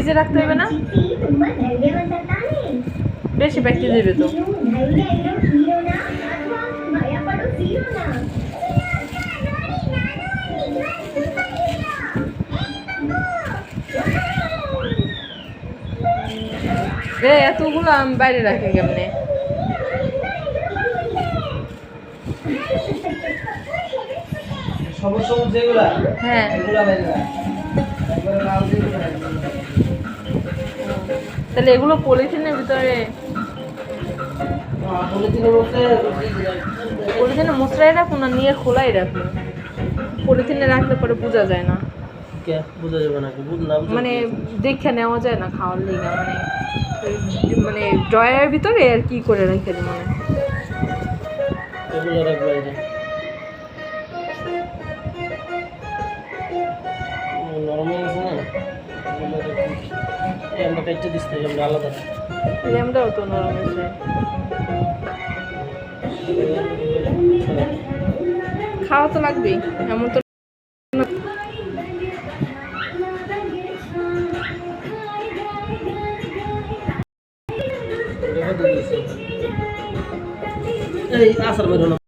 ফ্রিজে রাখতে হবে না? বেশি ব্যক্তি দেবে তো। রে এতগুলো আমি বাইরে রাখে কেমনে? সবুজ সবুজ যেগুলা হ্যাঁ। এগুলা বাইরে রাখ। তাহলে এগুলো পলিথিনের ভিতরে পলিথিনে মশলাই রাখুন না নিয়ে খোলাই রাখুন পলিথিনে রাখলে পরে বোঝা যায় না। বোঝা যাবে মানে দেখে নেওয়া যায় না খাওয়ার লিগা মানে মানে ড্রয়ারের ভিতরে আর কি করে রেখে দিই মানে এগুলো রাখবে এটা নরম না? আমরা কেটে দিচ্ছি আমরা আলাদা। লেমটাও তো নরম হয়েছে। খাওয়া তো লাগবেই এমন তো এই আসার বেরো না